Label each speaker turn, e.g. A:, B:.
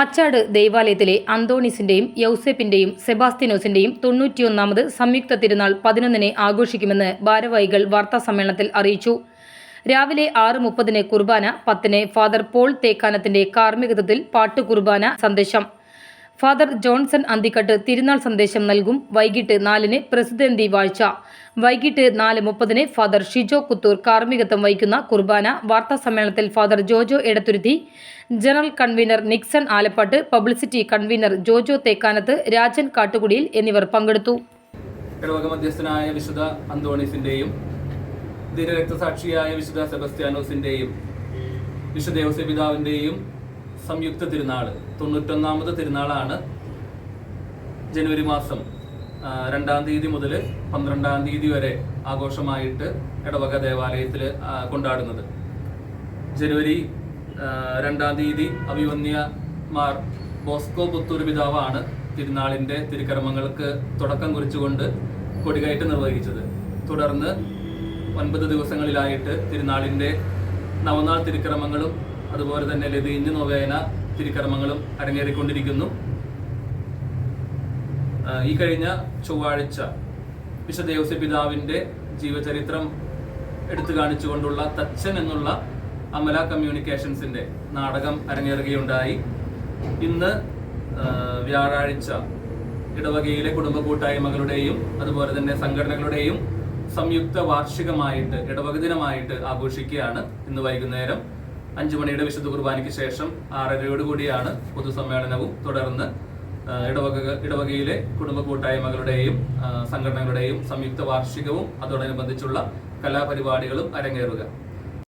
A: മച്ചാട് ദേവാലയത്തിലെ അന്തോണീസിന്റെയും യൗസേപ്പിന്റെയും സെബാസ്തിനോസിന്റെയും തൊണ്ണൂറ്റിയൊന്നാമത് സംയുക്ത തിരുനാൾ പതിനൊന്നിനെ ആഘോഷിക്കുമെന്ന് ഭാരവാഹികൾ വാർത്താസമ്മേളനത്തിൽ അറിയിച്ചു. രാവിലെ ആറ് മുപ്പതിന് കുർബാന പത്തിന് ഫാദർ പോൾ തേക്കാനത്തിന്റെ കാർമ്മികത്വത്തിൽ പാട്ട് കുർബാന സന്ദേശം. ഫാദർ ജോൺസൺ അന്തിക്കട്ട് തിരുനാൾ സന്ദേശം നൽകും. വൈകിട്ട് നാലിന് പ്രസിദ്ധന്തി വാഴ്ച. വൈകിട്ട് നാല് മുപ്പതിന് ഫാദർ ഷിജോ കുത്തൂർ കാർമ്മികത്വം വഹിക്കുന്ന കുർബാന വാർത്താ സമ്മേളനത്തിൽ father Jojo Edathuruthy. General convener Nixon Alappatt publicity convener Jojo Thekkanath Rajan കാട്ടുകുടിയിൽ എന്നിവർ പങ്കെടുത്തു.
B: ഇടവക മധ്യസ്ഥനായ വിശുദ്ധ അന്തോണീസിന്റെയും വിശുദ്ധ സെബസ്ത്യാനോസിന്റെയും വിശുദ്ധ സംയുക്ത തിരുനാൾ തൊണ്ണൂറ്റൊന്നാമത് തിരുനാളാണ് ജനുവരി മാസം രണ്ടാം തീയതി മുതൽ പന്ത്രണ്ടാം തീയതി വരെ ആഘോഷമായിട്ട് ഇടവക ദേവാലയത്തിൽ കൊണ്ടാടുന്നത്. ജനുവരി രണ്ടാം തീയതി അഭിവന്യമാർ ബോസ്കോ പുത്തൂർ പിതാവാണ് തിരുനാളിന്റെ തിരുക്കർമ്മങ്ങൾക്ക് തുടക്കം കുറിച്ചുകൊണ്ട് കൊടികയറ്റ് നിർവഹിച്ചത്. തുടർന്ന് ഒൻപത് ദിവസങ്ങളിലായിട്ട് തിരുനാളിന്റെ നവനാൾ തിരുക്കർമ്മങ്ങളും അതുപോലെ തന്നെ ലതീഞ്ഞ് നോവേന തിരുക്കർമ്മങ്ങളും അരങ്ങേറിക്കൊണ്ടിരിക്കുന്നു. ഈ കഴിഞ്ഞ ചൊവ്വാഴ്ച വിശ്വദേവസ്യ പിതാവിന്റെ ജീവചരിത്രം എടുത്തു കാണിച്ചുകൊണ്ടുള്ള തച്ചൻ എന്നുള്ള അമല കമ്മ്യൂണിക്കേഷൻസിന്റെ നാടകം അരങ്ങേറുകയുണ്ടായി. ഇന്ന് വ്യാഴാഴ്ച ഇടവകയിലെ കുടുംബ കൂട്ടായ്മകളുടെയും അതുപോലെ തന്നെ സംഘടനകളുടെയും സംയുക്ത വാർഷികമായിട്ട് ഇടവക ദിനമായിട്ട് ആഘോഷിക്കുകയാണ് ഇന്ന് വൈകുന്നേരം. അഞ്ചു മണിയുടെ വിശുദ്ധ കുർബാനയ്ക്ക് ശേഷം ആറരയോടുകൂടിയാണ് പൊതുസമ്മേളനവും തുടർന്ന് ഇടവക ഇടവകയിലെ കുടുംബ കൂട്ടായ്മകളുടെയും സംഘടനകളുടെയും സംയുക്ത വാർഷികവും അതോടനുബന്ധിച്ചുള്ള കലാപരിപാടികളും അരങ്ങേറുക.